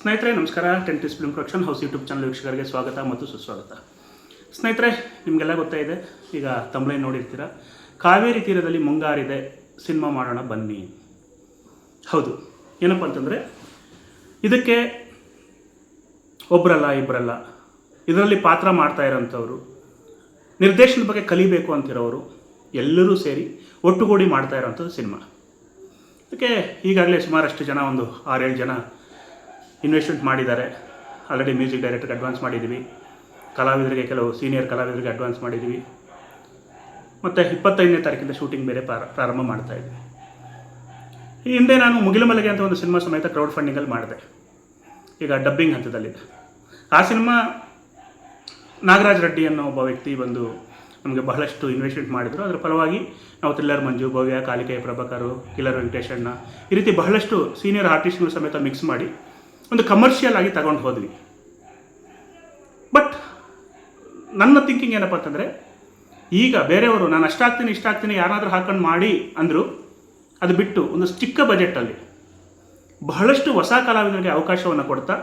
ಸ್ನೇಹಿತರೆ, ನಮಸ್ಕಾರ. ಟೆಂಟಿಸ್ film production house YouTube channel ವೀಕ್ಷಕರಿಗೆ ಸ್ವಾಗತ ಮತ್ತು ಸುಸ್ವಾಗತ. ಸ್ನೇಹಿತರೆ, ನಿಮಗೆಲ್ಲ ಗೊತ್ತೇ ಇದೆ, ಈಗ ತಮಿಳೇ ನೋಡಿರ್ತೀರ. ಕಾವೇರಿ ತೀರದಲ್ಲಿ ಮುಂಗಾರಿದೆ, ಸಿನಿಮಾ ಮಾಡೋಣ ಬನ್ನಿ. ಹೌದು. ಏನಪ್ಪ ಅಂತಂದರೆ, ಇದಕ್ಕೆ ಒಬ್ಬರಲ್ಲ ಇಬ್ಬರಲ್ಲ ಇದರಲ್ಲಿ ಪಾತ್ರ ಮಾಡ್ತಾ ಇರೋಂಥವ್ರು, ನಿರ್ದೇಶನದ ಬಗ್ಗೆ ಕಲಿಬೇಕು ಅಂತಿರೋರು, ಎಲ್ಲರೂ ಸೇರಿ ಒಟ್ಟುಗೂಡಿ ಮಾಡ್ತಾ ಇರೋವಂಥದ್ದು ಸಿನಿಮಾ. ಅದಕ್ಕೆ ಈಗಾಗಲೇ ಸುಮಾರಷ್ಟು ಜನ, ಒಂದು ಆರೇಳು ಜನ ಇನ್ವೆಸ್ಟ್ಮೆಂಟ್ ಮಾಡಿದ್ದಾರೆ. ಆಲ್ರೆಡಿ ಮ್ಯೂಸಿಕ್ ಡೈರೆಕ್ಟರ್ಗೆ ಅಡ್ವಾನ್ಸ್ ಮಾಡಿದ್ದೀವಿ ಕಲಾವಿದರಿಗೆ ಕೆಲವು ಸೀನಿಯರ್ ಕಲಾವಿದರಿಗೆ ಅಡ್ವಾನ್ಸ್ ಮಾಡಿದ್ದೀವಿ ಮತ್ತು ಇಪ್ಪತ್ತೈದನೇ ತಾರೀಕಿಂದ ಶೂಟಿಂಗ್ ಬೇರೆ ಪ್ರಾರ ಪ್ರಾರಂಭ ಮಾಡ್ತಾ ಇದ್ದೀವಿ ಈ ಹಿಂದೆ ನಾನು ಮುಗಿಲಮಲೆಗೆ ಅಂತ ಒಂದು ಸಿನಿಮಾ ಸಮೇತ ಕ್ರೌಡ್ ಫಂಡಿಂಗಲ್ಲಿ ಮಾಡಿದೆ. ಈಗ ಡಬ್ಬಿಂಗ್ ಹಂತದಲ್ಲಿದೆ. ಆ ಸಿನಿಮಾ ನಾಗರಾಜ್ ರೆಡ್ಡಿ ಅನ್ನೋ ಒಬ್ಬ ವ್ಯಕ್ತಿ ಬಂದು ನಮಗೆ ಬಹಳಷ್ಟು ಇನ್ವೆಸ್ಟ್ಮೆಂಟ್ ಮಾಡಿದರು. ಅದರ ಫಲವಾಗಿ ನಾವು ಥ್ರಿಲ್ಲರ್ ಮಂಜು, ಭವ್ಯ, ಕಾಲಿಕೆಯ ಪ್ರಭಾಕರು ಕಿಲ್ಲರ್ ವೆಂಕಟೇಶಣ್ಣ ಈ ರೀತಿ ಬಹಳಷ್ಟು ಸೀನಿಯರ್ ಆರ್ಟಿಸ್ಟ್ಗಳು ಸಮೇತ ಮಿಕ್ಸ್ ಮಾಡಿ ಒಂದು ಕಮರ್ಷಿಯಲ್ ಆಗಿ ತಗೊಂಡು ಹೋದ್ವಿ. ಬಟ್ ನನ್ನ ಥಿಂಕಿಂಗ್ ಏನಪ್ಪ ಅಂತಂದರೆ, ಈಗ ಬೇರೆಯವರು ನಾನು ಅಷ್ಟಾಗ್ತೀನಿ ಇಷ್ಟಾಗ್ತೀನಿ ಯಾರಾದರೂ ಹಾಕೊಂಡು ಮಾಡಿ ಅಂದರು, ಅದು ಬಿಟ್ಟು ಒಂದು ಚಿಕ್ಕ ಬಜೆಟಲ್ಲಿ ಬಹಳಷ್ಟು ಹೊಸ ಕಲಾವಿದರಿಗೆ ಅವಕಾಶವನ್ನು ಕೊಡ್ತಾ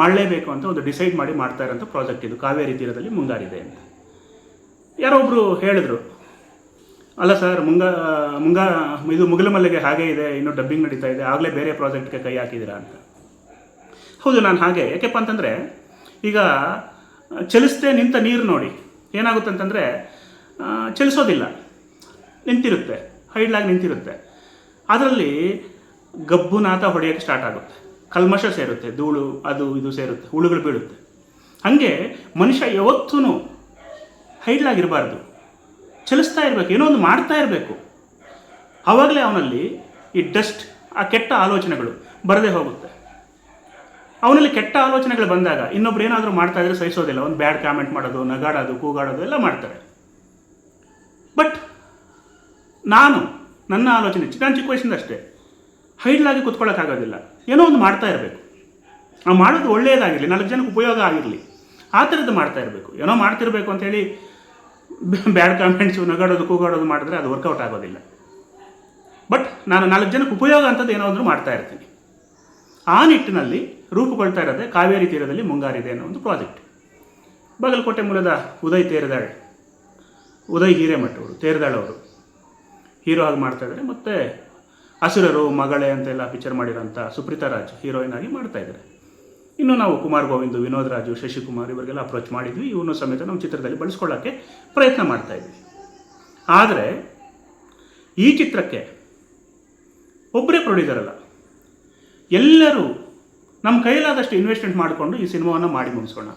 ಮಾಡಲೇಬೇಕು ಅಂತ ಒಂದು ಡಿಸೈಡ್ ಮಾಡಿ ಮಾಡ್ತಾ ಇರೋಂಥ ಪ್ರಾಜೆಕ್ಟ್ ಇದು. ಕಾವೇರಿ ತೀರದಲ್ಲಿ ಮುಂಗಾರಿದೆ ಅಂತ. ಯಾರೋ ಒಬ್ಬರು ಹೇಳಿದ್ರು, ಅಲ್ಲ ಸರ್ ಮುಂಗ ಮುಂಗ, ಇದು ಮುಗಿಲಮಲ್ಲಿಗೆ ಹಾಗೇ ಇದೆ, ಇನ್ನೂ ಡಬ್ಬಿಂಗ್ ನಡೀತಾ ಇದೆ, ಆಗಲೇ ಬೇರೆ ಪ್ರಾಜೆಕ್ಟ್ಗೆ ಕೈ ಹಾಕಿದ್ದೀರಾ ಅಂತ. ಹೌದು, ನಾನು ಹಾಗೆ. ಯಾಕೆಪ್ಪ ಅಂತಂದರೆ, ಈಗ, ಚಲಿಸದೆ ನಿಂತ ನೀರು ನೋಡಿ, ಏನಾಗುತ್ತೆ ಅಂತಂದರೆ ಚಲಿಸೋದಿಲ್ಲ. ನಿಂತಿರುತ್ತೆ. ಹೈಡ್ಲಾಗಿ ನಿಂತಿರುತ್ತೆ. ಅದರಲ್ಲಿ ಗಬ್ಬು ನಾಥ ಹೊಡೆಯೋಕ್ಕೆ ಸ್ಟಾರ್ಟ್ ಆಗುತ್ತೆ. ಕಲ್ಮಶ ಸೇರುತ್ತೆ, ಧೂಳು, ಅದು ಇದು ಸೇರುತ್ತೆ, ಹುಳುಗಳು ಬೀಳುತ್ತೆ. ಹಾಗೆ ಮನುಷ್ಯ ಯಾವತ್ತೂ ಹೈಡ್ಲಾಗಿರಬಾರ್ದು ಚಲಿಸ್ತಾ ಇರಬೇಕು, ಏನೋ ಒಂದು ಮಾಡ್ತಾ ಇರಬೇಕು. ಆವಾಗಲೇ ಅವನಲ್ಲಿ ಈ ಡಸ್ಟ್, ಆ ಕೆಟ್ಟ ಆಲೋಚನೆಗಳು ಬರದೇ ಹೋಗುತ್ತೆ. ಅವನಲ್ಲಿ ಕೆಟ್ಟ ಆಲೋಚನೆಗಳು ಬಂದಾಗ ಇನ್ನೊಬ್ರು ಏನಾದರೂ ಮಾಡ್ತಾ ಇದ್ರೆ ಸಹಿಸೋದಿಲ್ಲ. ಒಂದು ಬ್ಯಾಡ್ ಕಾಮೆಂಟ್ ಮಾಡೋದು, ನಗಾಡೋದು, ಕೂಗಾಡೋದು, ಎಲ್ಲ ಮಾಡ್ತಾರೆ. ಬಟ್ ನಾನು, ನನ್ನ ಆಲೋಚನೆ ಚಿಕ್ಕ ಚಿಕ್ಕ ವಯಸ್ಸಿಂದ ಅಷ್ಟೇ ಹೈಡ್ಲಾಗಿ ಕುತ್ಕೊಳ್ಳೋಕ್ಕಾಗೋದಿಲ್ಲ ಏನೋ ಒಂದು ಮಾಡ್ತಾ ಇರಬೇಕು. ಆ ಮಾಡೋದು ಒಳ್ಳೆಯದಾಗಿರಲಿ ನಾಲ್ಕು ಜನಕ್ಕೆ ಉಪಯೋಗ ಆಗಿರಲಿ, ಆ ಥರದ್ದು ಮಾಡ್ತಾ ಇರಬೇಕು. ಏನೋ ಮಾಡ್ತಿರಬೇಕು ಅಂತೇಳಿ ಬ್ಯಾಡ್ ಕಾಮೆಂಟ್ಸು ನಗಾಡೋದು, ಕೂಗಾಡೋದು ಮಾಡಿದ್ರೆ ಅದು ವರ್ಕೌಟ್ ಆಗೋದಿಲ್ಲ. ಬಟ್ ನಾನು ನಾಲ್ಕು ಜನಕ್ಕೆ ಉಪಯೋಗ ಅಂಥದ್ದು ಏನೋ ಅಂದರೂ ಮಾಡ್ತಾ ಇರ್ತೀನಿ. ಆ ನಿಟ್ಟಿನಲ್ಲಿ ರೂಪುಗೊಳ್ತಾ ಇರೋದೇ ಕಾವೇರಿ ತೀರದಲ್ಲಿ ಮುಂಗಾರಿದೆ ಅನ್ನೋ ಒಂದು ಪ್ರಾಜೆಕ್ಟ್. ಬಾಗಲಕೋಟೆ ಮೂಲದ ಉದಯ್ ತೇರದಾಳ್, ಉದಯ್ ಹಿರೇಮಠ್ ಅವರು ತೇರದಾಳ್ ಅವರು. ಹೀರೋ ಆಗಿ ಮಾಡ್ತಾ ಇದ್ದಾರೆ. ಮತ್ತು ಹಸುರರು ಮಗಳೇ ಅಂತೆಲ್ಲ ಪಿಕ್ಚರ್ ಮಾಡಿರೋಂಥ ಸುಪ್ರೀತಾ ರಾಜ್ ಹೀರೋಯಿನ್ ಆಗಿ ಮಾಡ್ತಾ ಇದ್ದಾರೆ. ಇನ್ನು ನಾವು ಕುಮಾರ್ ಗೋವಿಂದ್, ವಿನೋದ್ ರಾಜು, ಶಶಿಕುಮಾರ್ ಇವರಿಗೆಲ್ಲ ಅಪ್ರೋಚ್ ಮಾಡಿದ್ವಿ. ಇವನು ಸಮೇತ ನಮ್ಮ ಚಿತ್ರದಲ್ಲಿ ಬಳಸ್ಕೊಳ್ಳೋಕ್ಕೆ ಪ್ರಯತ್ನ ಮಾಡ್ತಾ ಇದ್ವಿ. ಆದರೆ ಈ ಚಿತ್ರಕ್ಕೆ ಒಬ್ಬರೇ ಪ್ರೊಡ್ಯೂಸರ್ ಅಲ್ಲ. ಎಲ್ಲರೂ ನಮ್ಮ ಕೈಲಾದಷ್ಟು ಇನ್ವೆಸ್ಟ್ಮೆಂಟ್ ಮಾಡಿಕೊಂಡು ಈ ಸಿನಿಮಾವನ್ನು ಮಾಡಿ ಮುಗಿಸೋಣ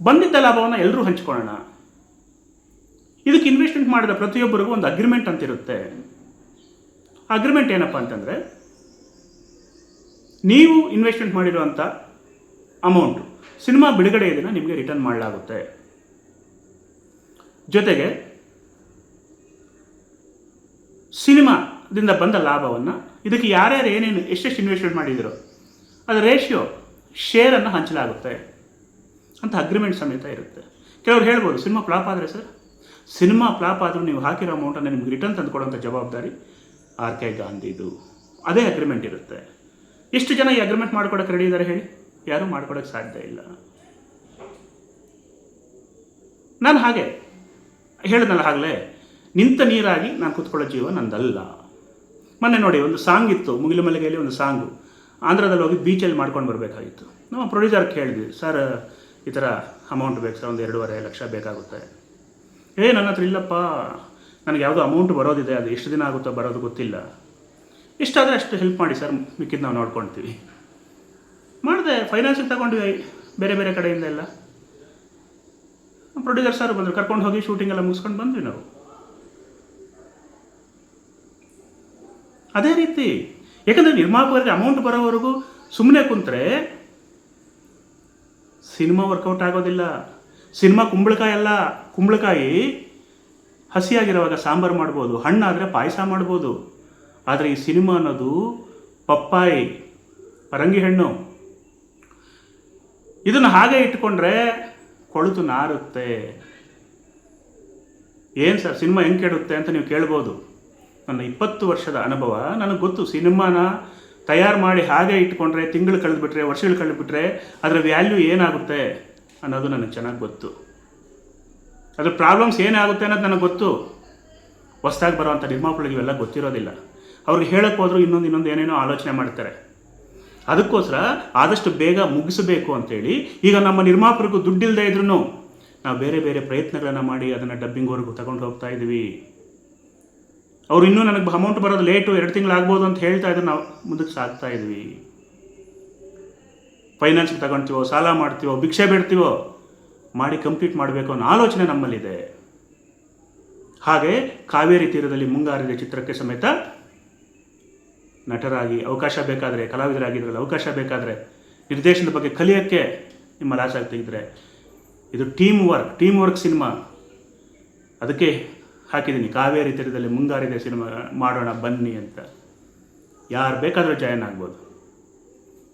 ಬಂದಿದ್ದ ಲಾಭವನ್ನು ಎಲ್ಲರೂ ಹಂಚ್ಕೊಳ್ಳೋಣ. ಇದಕ್ಕೆ ಇನ್ವೆಸ್ಟ್ಮೆಂಟ್ ಮಾಡಿದ ಪ್ರತಿಯೊಬ್ಬರಿಗೂ ಒಂದು ಅಗ್ರಿಮೆಂಟ್ ಅಂತಿರುತ್ತೆ. ಅಗ್ರಿಮೆಂಟ್ ಏನಪ್ಪ ಅಂತಂದರೆ, ನೀವು ಇನ್ವೆಸ್ಟ್ಮೆಂಟ್ ಮಾಡಿರುವಂಥ ಅಮೌಂಟು ಸಿನಿಮಾ ಬಿಡುಗಡೆಯ ದಿನ ನಿಮಗೆ ರಿಟರ್ನ್ ಮಾಡಲಾಗುತ್ತೆ. ಜೊತೆಗೆ, ಸಿನಿಮಾದಿಂದ ಬಂದ ಲಾಭವನ್ನು ಇದಕ್ಕೆ ಯಾರ್ಯಾರು ಏನೇನು, ಎಷ್ಟೆಷ್ಟು ಇನ್ವೆಸ್ಟ್ಮೆಂಟ್ ಮಾಡಿದಿರೋ ಅದರ ರೇಷಿಯೋ ಶೇರನ್ನು ಹಂಚಲಾಗುತ್ತೆ ಅಂತ ಅಗ್ರಿಮೆಂಟ್ ಸಮೇತ ಇರುತ್ತೆ. ಕೆಲವ್ರು ಹೇಳ್ಬೋದು, ಸಿನಿಮಾ ಫ್ಲಾಪ್ ಆದರೆ ಸರ್? ಸಿನಿಮಾ ಫ್ಲಾಪ್ ಆದರೂ ನೀವು ಹಾಕಿರೋ ಅಮೌಂಟನ್ನು ನಿಮ್ಗೆ ರಿಟರ್ನ್ ತಂದುಕೊಡೋಂಥ ಜವಾಬ್ದಾರಿ ಆರ್ ಕೆ ಗಾಂಧಿದು. ಅದೇ ಅಗ್ರಿಮೆಂಟ್ ಇರುತ್ತೆ. ಎಷ್ಟು ಜನ ಈ ಅಗ್ರಿಮೆಂಟ್ ಮಾಡ್ಕೊಡೋಕೆ ರೆಡಿ ಇದ್ದಾರೆ ಹೇಳಿ? ಯಾರೂ ಮಾಡ್ಕೊಡೋಕ್ಕೆ ಸಾಧ್ಯ ಇಲ್ಲ. ನಾನು ಹಾಗೆ ಹೇಳಿದ್ನಲ್ಲ ಆಗಲೇ ನಿಂತ ನೀರಾಗಿ ನಾನು ಕೂತ್ಕೊಳ್ಳೋ ಜೀವ ನಂದಲ್ಲ. ಮೊನ್ನೆ ನೋಡಿ, ಒಂದು ಸಾಂಗ್ ಇತ್ತು, ಮುಗಿಲು ಮಲ್ಲಿಗೆಯಲ್ಲಿ ಒಂದು ಸಾಂಗು. ಆಂಧ್ರದಲ್ಲಿ ಹೋಗಿ ಬೀಚಲ್ಲಿ ಮಾಡ್ಕೊಂಡು ಬರಬೇಕಾಗಿತ್ತು. ನಮ್ಮ ಪ್ರೊಡ್ಯೂಸರ್ ಕೇಳಿದ್ವಿ ಸರ್ ಈ ಥರ ಅಮೌಂಟ್ ಬೇಕು ಸರ್ ಒಂದು ಎರಡೂವರೆ ಲಕ್ಷ ಬೇಕಾಗುತ್ತೆ. ಏ, ನನ್ನ ಹತ್ರ ಇಲ್ಲಪ್ಪ, ನನಗೆ ಯಾವುದೋ ಅಮೌಂಟ್ ಬರೋದಿದೆ, ಅದು ಎಷ್ಟು ದಿನ ಆಗುತ್ತೋ ಬರೋದು ಗೊತ್ತಿಲ್ಲ. ಇಷ್ಟಾದರೆ ಅಷ್ಟು ಹೆಲ್ಪ್ ಮಾಡಿ ಸರ್ ಮಿಕ್ಕಿದ್ದು ನಾವು ನೋಡ್ಕೊಳ್ತೀವಿ ಮಾಡಿದೆ ಫೈನಾನ್ಸಿಗೆ ತಗೊಂಡ್ವಿ, ಬೇರೆ ಬೇರೆ ಕಡೆಯಿಂದ ಎಲ್ಲ. ಪ್ರೊಡ್ಯೂಸರ್ ಸರ್ ಬಂದರು, ಕರ್ಕೊಂಡು ಹೋಗಿ ಶೂಟಿಂಗ್ ಎಲ್ಲ ಮುಗಿಸ್ಕೊಂಡು ಬಂದ್ವಿ ನಾವು. ಅದೇ ರೀತಿ ಯಾಕಂದರೆ ನಿರ್ಮಾಪಕರಿಗೆ ಅಮೌಂಟ್ ಬರೋವರೆಗೂ ಸುಮ್ಮನೆ ಕುಂತ್ರೆ ಸಿನಿಮಾ ವರ್ಕೌಟ್ ಆಗೋದಿಲ್ಲ. ಸಿನಿಮಾ ಕುಂಬಳಕಾಯಿ ಅಲ್ಲ, ಕುಂಬಳಕಾಯಿ ಹಸಿಯಾಗಿರುವಾಗ ಸಾಂಬಾರು ಮಾಡ್ಬೋದು, ಹಣ್ಣಾದರೆ ಪಾಯಸ ಮಾಡ್ಬೋದು. ಆದರೆ ಈ ಸಿನಿಮಾ ಅನ್ನೋದು ಪಪ್ಪಾಯಿ ಪರಂಗಿ ಹಣ್ಣು. ಇದನ್ನು ಹಾಗೆ ಇಟ್ಕೊಂಡ್ರೆ ಕೊಳೆತು ನಾರುತ್ತೆ. ಏನು ಸರ್ ಸಿನಿಮಾ ಹೆಂಗೆ ಕೆಡುತ್ತೆ ಅಂತ ನೀವು ಕೇಳ್ಬೋದು. ನನ್ನ ಇಪ್ಪತ್ತು ವರ್ಷದ ಅನುಭವ, ನನಗೆ ಗೊತ್ತು, ಸಿನಿಮಾನ ತಯಾರು ಮಾಡಿ ಹಾಗೆ ಇಟ್ಕೊಂಡ್ರೆ, ತಿಂಗಳು ಕಳೆದುಬಿಟ್ರೆ, ವರ್ಷಗಳು ಕಳೆದುಬಿಟ್ರೆ, ಅದರ ವ್ಯಾಲ್ಯೂ ಏನಾಗುತ್ತೆ ಅನ್ನೋದು ನನಗೆ ಚೆನ್ನಾಗಿ ಗೊತ್ತು. ಅದ್ರ ಪ್ರಾಬ್ಲಮ್ಸ್ ಏನಾಗುತ್ತೆ ಅನ್ನೋದು ನನಗೆ ಗೊತ್ತು. ಹೊಸ್ದಾಗಿ ಬರೋವಂಥ ನಿರ್ಮಾಪಕರಿಗೆ ಇವೆಲ್ಲ ಗೊತ್ತಿರೋದಿಲ್ಲ. ಅವ್ರಿಗೆ ಹೇಳಕ್ಕೆ ಹೋದ್ರು ಇನ್ನೊಂದು ಇನ್ನೊಂದು ಏನೇನೋ ಆಲೋಚನೆ ಮಾಡ್ತಾರೆ. ಅದಕ್ಕೋಸ್ಕರ ಆದಷ್ಟು ಬೇಗ ಮುಗಿಸಬೇಕು ಅಂತೇಳಿ ಈಗ ನಮ್ಮ ನಿರ್ಮಾಪಕರಿಗೂ ದುಡ್ಡಿಲ್ಲದೆ ಇದ್ರೂ ನಾವು ಬೇರೆ ಬೇರೆ ಪ್ರಯತ್ನಗಳನ್ನು ಮಾಡಿ ಅದನ್ನು ಡಬ್ಬಿಂಗ್ವರೆಗೂ ತಗೊಂಡು ಹೋಗ್ತಾ ಇದ್ದೀವಿ ಅವ್ರು ಇನ್ನೂ ನನಗೆ ಅಮೌಂಟ್ ಬರೋದು ಲೇಟು ಎರಡು ತಿಂಗಳಾಗ್ಬೋದು ಅಂತ ಹೇಳ್ತಾ ಇದ್ರೆ. ನಾವು ಮುಂದಕ್ಕೆ ಸಾಕ್ತಾ ಇದ್ವಿ. ಫೈನಾನ್ಸ್ಗೆ ತಗೊಳ್ತೀವೋ ಸಾಲ ಮಾಡ್ತೀವೋ, ಭಿಕ್ಷೆ ಬಿಡ್ತೀವೋ, ಮಾಡಿ ಕಂಪ್ಲೀಟ್ ಮಾಡಬೇಕು ಅನ್ನೋ ಆಲೋಚನೆ ನಮ್ಮಲ್ಲಿದೆ. ಹಾಗೆ ಕಾವೇರಿ ತೀರದಲ್ಲಿ ಮುಂಗಾರಿದೆ ಚಿತ್ರಕ್ಕೆ ಸಮೇತ ನಟರಾಗಿ ಅವಕಾಶ ಬೇಕಾದರೆ, ಕಲಾವಿದರಾಗಿದ್ರಲ್ಲಿ ಅವಕಾಶ ಬೇಕಾದರೆ, ನಿರ್ದೇಶನದ ಬಗ್ಗೆ ಕಲಿಯೋಕ್ಕೆ ನಿಮ್ಮ ಆಸಕ್ತಿ ಇದ್ದರೆ ಇದು team work team work cinema ಅದಕ್ಕೆ ಹಾಕಿದ್ದೀನಿ. ಕಾವೇರಿ ತೀರದಲ್ಲಿ ಮುಂಗಾರಿದೆ ಸಿನಿಮಾ ಮಾಡೋಣ ಬನ್ನಿ ಅಂತ. ಯಾರು ಬೇಕಾದರೂ ಜಾಯಿನ್ ಆಗ್ಬೋದು.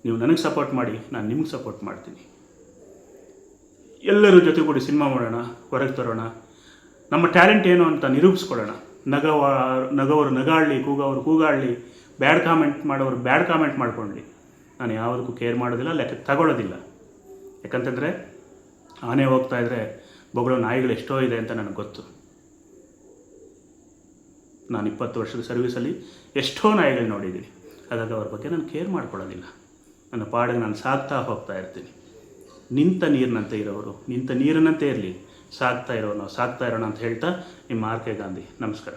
ನೀವು ನನಗೆ ಸಪೋರ್ಟ್ ಮಾಡಿ, ನಾನು ನಿಮ್ಗೆ ಸಪೋರ್ಟ್ ಮಾಡ್ತೀನಿ. ಎಲ್ಲರೂ ಜೊತೆಗೂಡಿ ಸಿನಿಮಾ ಮಾಡೋಣ, ಹೊರಗೆ ತರೋಣ. ನಮ್ಮ ಟ್ಯಾಲೆಂಟ್ ಏನು ಅಂತ ನಿರೂಪಿಸ್ಕೊಡೋಣ ನಗವ, ನಗವರು ನಗಾಡಲಿ, ಕೂಗವರು ಕೂಗಾಡಲಿ, ಬ್ಯಾಡ್ ಕಾಮೆಂಟ್ ಮಾಡೋರು ಬ್ಯಾಡ್ ಕಾಮೆಂಟ್ ಮಾಡ್ಕೊಳ್ಳಿ ನಾನು ಯಾವುದಕ್ಕೂ ಕೇರ್ ಮಾಡೋದಿಲ್ಲ, ಲೆಕ್ಕ ತಗೊಳ್ಳೋದಿಲ್ಲ. ಯಾಕಂತಂದರೆ, ಆನೆ ಹೋಗ್ತಾ ಇದ್ದರೆ ಬೊಗಳ ನಾಯಿಗಳು ಎಷ್ಟೋ ಇದೆ ಅಂತ ನನಗೆ ಗೊತ್ತು. ನಾನು ಇಪ್ಪತ್ತು ವರ್ಷದ ಸರ್ವೀಸಲ್ಲಿ ಎಷ್ಟೋ ನಾಯಿಗಳು ನೋಡಿದ್ದೀನಿ ಹಾಗಾಗಿ ಅವ್ರ ಬಗ್ಗೆ ನಾನು ಕೇರ್ ಮಾಡ್ಕೊಳ್ಳೋದಿಲ್ಲ. ನನ್ನ ಪಾಡಿಗೆ ನಾನು ಸಾಗ್ತಾ ಹೋಗ್ತಾ ಇರ್ತೀನಿ. ನಿಂತ ನೀರಿನಂತೆ ಇರೋರು, ನಿಂತ ನೀರಿನಂತೆ ಇರಲಿ. ಸಾಗ್ತಾ ಇರೋಣ ಸಾಕ್ತಾ ಇರೋಣ ಅಂತ ಹೇಳ್ತಾ, ನಿಮ್ಮ ಆರ್ ಕೆ ಗಾಂಧಿ. ನಮಸ್ಕಾರ.